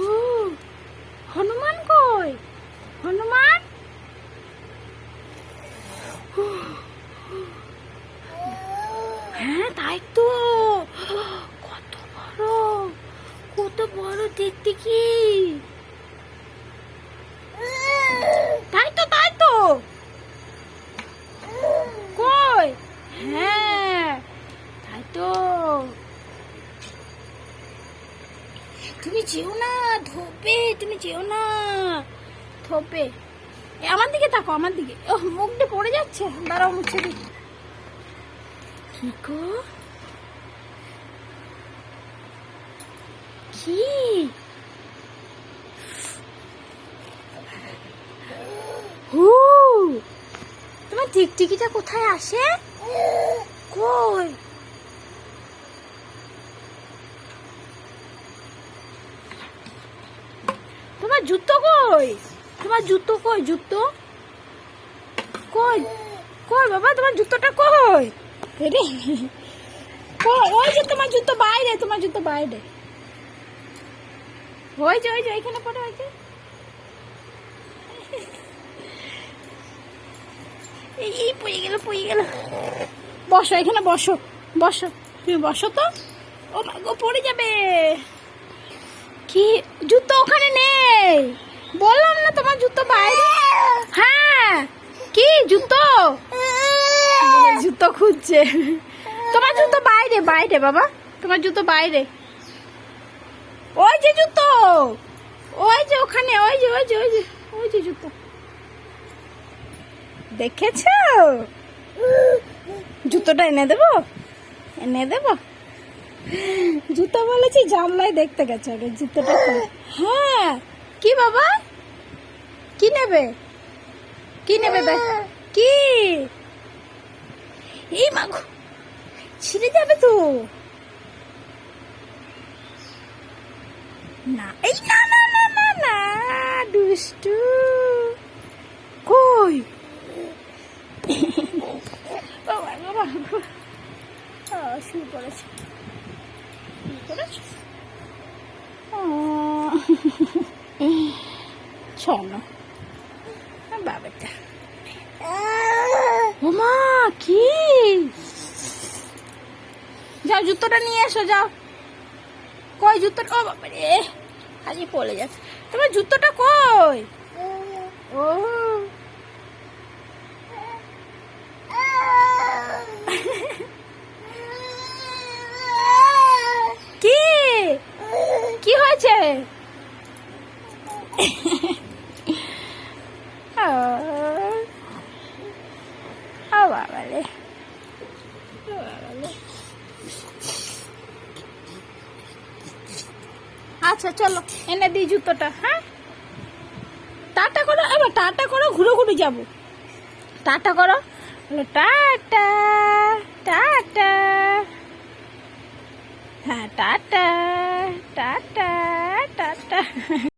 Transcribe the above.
ও হনুমান কই? হনুমান? হ্যাঁ তাই তো কত বড় কত বড় দেখতে কি তাই তো তাই তো কই হ্যাঁ তাই তো তুমি যেও না, ধোপে, তুমি যেও না। ধোপে। আমার দিকে তাকো আমার দিকে। ও মুখটা পড়ে যাচ্ছে। দাঁড়াও, মুছে দিই। কি গো? কি? হু? তোমার টিকটিকিটা কোথায় আসে? কই? তোমার জুতো কই? তোমার জুতো কই জুতো? কই? কই বাবা, তোমার জুতোটা কই? রে কই? ওই যে তোমার জুতো বাইরে, তোমার জুতো বাইরে। ওই যে ওই যে এখানে পড়ে যে। এই পড়ে গেল পড়ে গেল। বসো, এখানে বসো বসো। তুমি বসো তো? ও পড়ে যাবে। কি? জুতো ওখানে নেই। বললাম না তোমার জুতো বাইরে? হ্যাঁ। কি জুতো? জুতো খুঁজছে। তোমার জুতো বাইরে বাইরে বাবা। তোমার জুতো বাইরে। ওই যে জুতো। ওই যে ওখানে, ওই যে ওই যে ওই যে ওই যে জুতো। দেখেছ? জুতোটা এনে দেবো? এনে দেবো? জুতো বলেছি জানলায় দেখতে গেছে আগে জুতোটা হ্যাঁ কি বাবা? কি নেবে? কি নেবে কি? এই ছিঁড়ে যাবে তো। না এই না না না না না দুষ্টু। কই? বাবা বাবা আহ, শুয়ে আহ, শোনো বাবাটা। ওমা কি? যাও জুতোটা নিয়ে এসো যাও। কই জুতোটা? ও বাবা রে খালি পড়ে যাচ্ছে তোমার জুতোটা কই? ও কি কি হয়েছে ও ও বাবা রে ও বাবা রে। আচ্ছা চলো, এনে দিই জুতোটা হ্যাঁ? টাটা করো, এবার টাটা করো ঘুরে ঘুরে যাব। টাটা করো টাটা টাটা। হ্যাঁ টাটা টাটা টাটা।